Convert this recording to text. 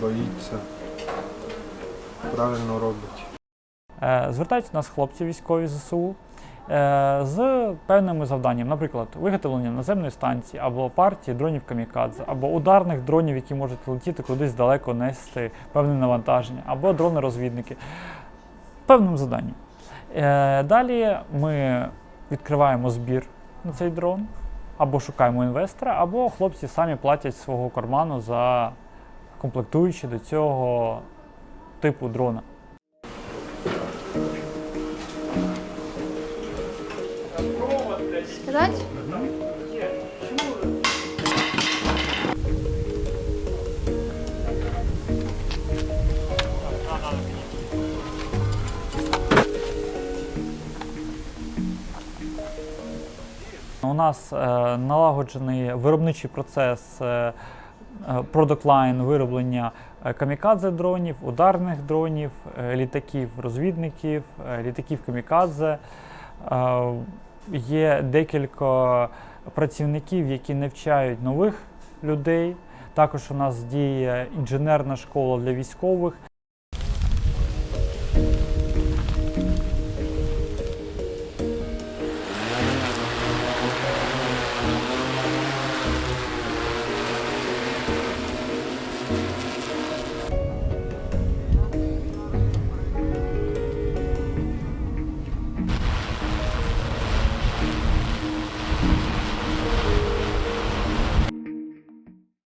боїться, правильно робить. Е, Звертаються нас хлопці військові ЗСУ е, з певними завданнями, наприклад, виготовлення наземної станції або партії дронів камікадзе, або ударних дронів, які можуть летіти кудись далеко нести певне навантаження, або дрони-розвідники. Певним завданням. Е, Далі ми відкриваємо збір на цей дрон, або шукаємо інвестора, або хлопці самі платять свого карману за комплектуючі до цього типу дрона. Сказать? У нас е, налагоджений виробничий процес е, лайн вироблення е, камікадзе дронів, ударних дронів, е, літаків розвідників, літаків камікадзе. Є декілька працівників, які навчають нових людей. Також у нас діє інженерна школа для військових.